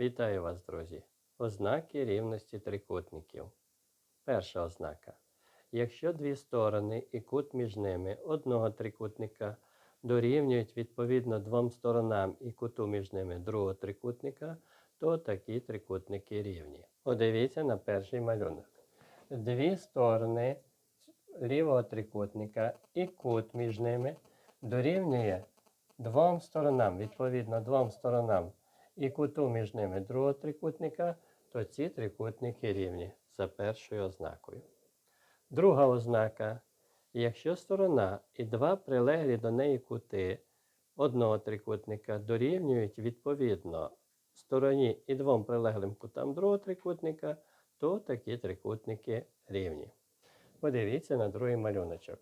Вітаю вас, друзі! Ознаки рівності трикутників. Перша ознака. Якщо дві сторони і кут між ними одного трикутника дорівнюють відповідно двом сторонам і куту між ними другого трикутника, то такі трикутники рівні. Подивіться на перший малюнок. Дві сторони лівого трикутника і кут між ними дорівнює двом сторонам, відповідно двом сторонам і куту між ними другого трикутника, то ці трикутники рівні за першою ознакою. Друга ознака. Якщо сторона і два прилеглі до неї кути одного трикутника дорівнюють відповідно стороні і двом прилеглим кутам другого трикутника, то такі трикутники рівні. Подивіться на другий малюночок.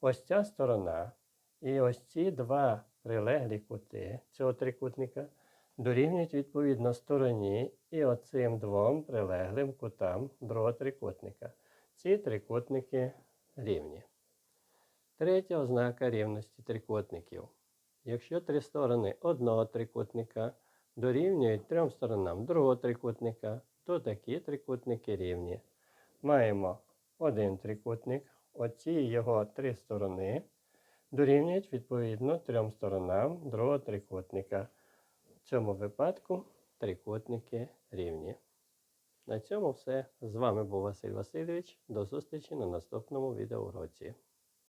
Ось ця сторона і ось ці два прилеглі кути цього трикутника дорівнюють відповідно стороні і оцим двом прилеглим кутам другого трикутника. Ці трикутники рівні. Третя ознака рівності трикутників. Якщо три сторони одного трикутника дорівнюють трьом сторонам другого трикутника, то такі трикутники рівні. Маємо один трикутник, оці його три сторони дорівнюють відповідно трьом сторонам другого трикутника. В цьому випадку трикутники рівні. На цьому все. З вами був Василь Васильович. До зустрічі на наступному відеоуроці.